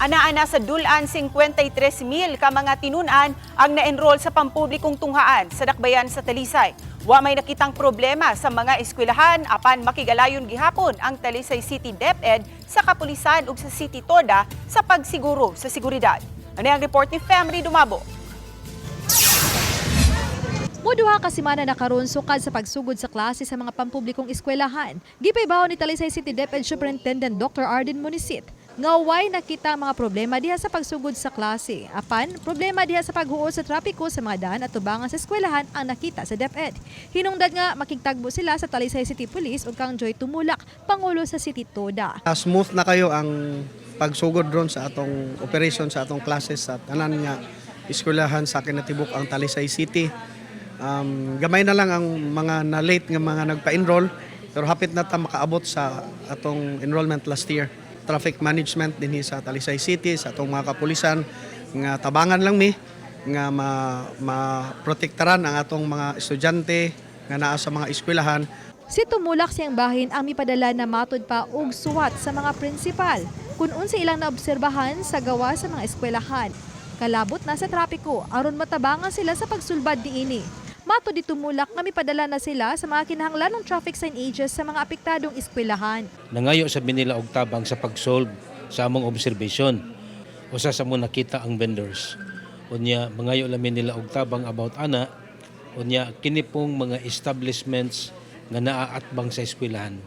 Anaa sa dulan 53 mil ka mga tinunan ang na-enroll sa pampublikong tunghaan sa dakbayan sa Talisay. Wa may nakitang problema sa mga eskwelahan apan makigalayon gihapon ang Talisay City DepEd sa kapulisan ug sa City Toda sa pagsiguro sa seguridad. Ano ang report ni Femri Dumabo? Muduha ka semana na karon sukad sa pagsugod sa klase sa mga pampublikong eskwelahan. Gipaybaw ni Talisay City DepEd Superintendent Dr. Arden Munisit nga way nakita mga problema diha sa pagsugod sa klase. Apan, problema diha sa paghuol sa trapiko sa mga daan at tubangan sa eskwelahan ang nakita sa DepEd. Hinungdad nga makigtagbo sila sa Talisay City Police ug kang Joy Tumulak, pangulo sa City Toda. Ah, smooth na kayo ang pagsugod ron sa atong operation sa atong classes sa tanan nga eskwelahan sa kinatibuk ang Talisay City. Um, gamay na lang ang mga na-late nga mga nagpa-enroll pero hapit na ta makaabot sa atong enrollment last year. Traffic management dinhi sa Talisay City sa atong mga kapulisan nga tabangan lang mi nga ma, ma-protektaran ang atong mga estudyante nga naa sa mga eskwelahan Si Tumulak siyang bahin ang mipadala na matod pa og suwat sa mga prinsipal kung unsa ilang naobserbahan sa gawa sa mga eskwelahan. Kalabot na sa trapiko aron matabangan sila sa pagsulbad diini. Matod di Tumulak nga mipadala na sila sa mga kinahanglan ng traffic sign ages sa mga apektadong eskwelahan. nangayo sa nila og tabang sa pag-solve sa among observation. Usa sa mo nakita ang vendors. Unya mangayo lamin nila og tabang about ana. Unya kini pong mga establishments nga naaatbang sa eskwelahan.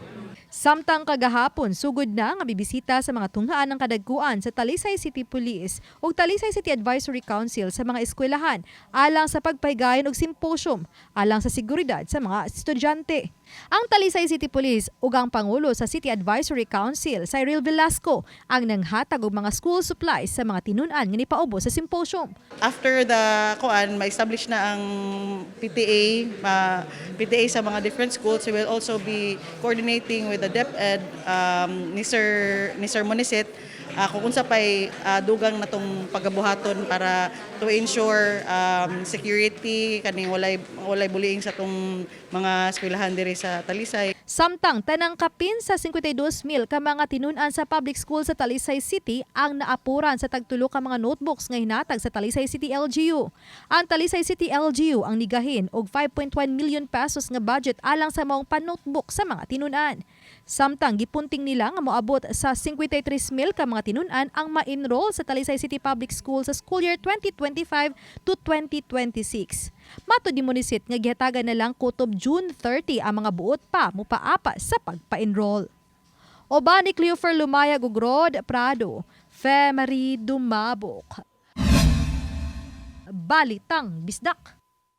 Samtang kagahapon, sugod na nga bibisita sa mga tunghaan ng kadagkuan sa Talisay City Police ug Talisay City Advisory Council sa mga eskwelahan alang sa pagpahigayon og simposium alang sa seguridad sa mga estudyante. Ang Talisay City Police ug ang pangulo sa City Advisory Council, Cyril Velasco, ang nanghatag og mga school supplies sa mga tinunan nga nipaubo sa simposium. after the kuan ma-establish na ang PTA ma PTA sa mga different schools we will also be coordinating with the DepEd um, ni Sir ni Sir Monisit uh, kung unsa pay uh, dugang natong pagabuhaton para to ensure um, security kaning walay walay bullying sa tong mga eskwelahan diri sa Talisay Samtang tanang kapin sa 52 mil ka mga tinunan sa public school sa Talisay City ang naapuran sa tagtulo ka mga notebooks nga hinatag sa Talisay City LGU. Ang Talisay City LGU ang nigahin og 5.1 million pesos nga budget alang sa maong pan-notebook sa mga tinunan. Samtang gipunting nila nga moabot sa 53 mil ka mga tinunan ang ma-enroll sa Talisay City Public School sa school year 2025 to 2026. Mato di munisit nga gihatagan na lang kutob June 30 ang mga buot pa mupaapa sa pagpa-enroll. Oba ni Cleofer Lumaya Gugrod Prado, Femery Dumabok. Balitang Bisdak.